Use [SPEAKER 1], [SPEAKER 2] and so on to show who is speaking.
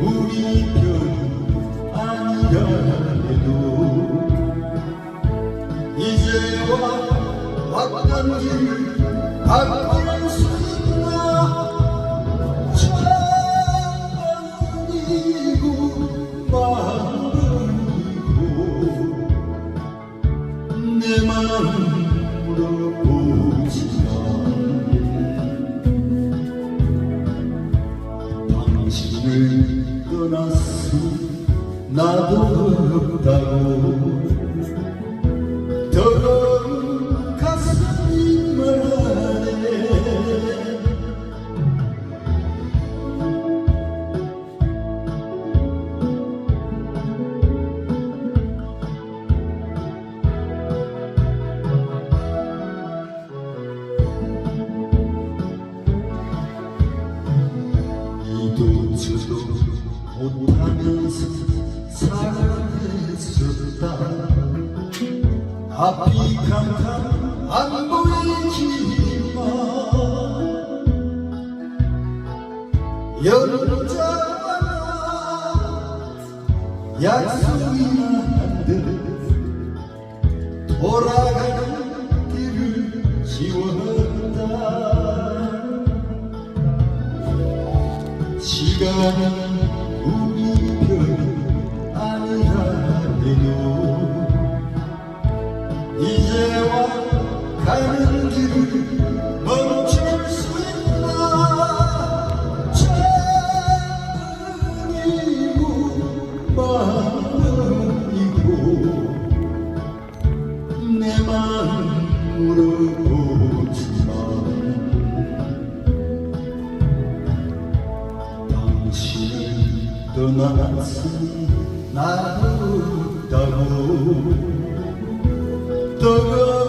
[SPEAKER 1] 우리 편 아니라 해도 이제와 왔던 길 떠났으니 나도 없다고 더러운 가 살아냈었다 앞이 캄캄 안 보이지만 여자와 나 약속이 난듯 돌아가는 길을 지웠다 시간은 내 마음 물어보지만 당신을 떠났으니 나도 떠가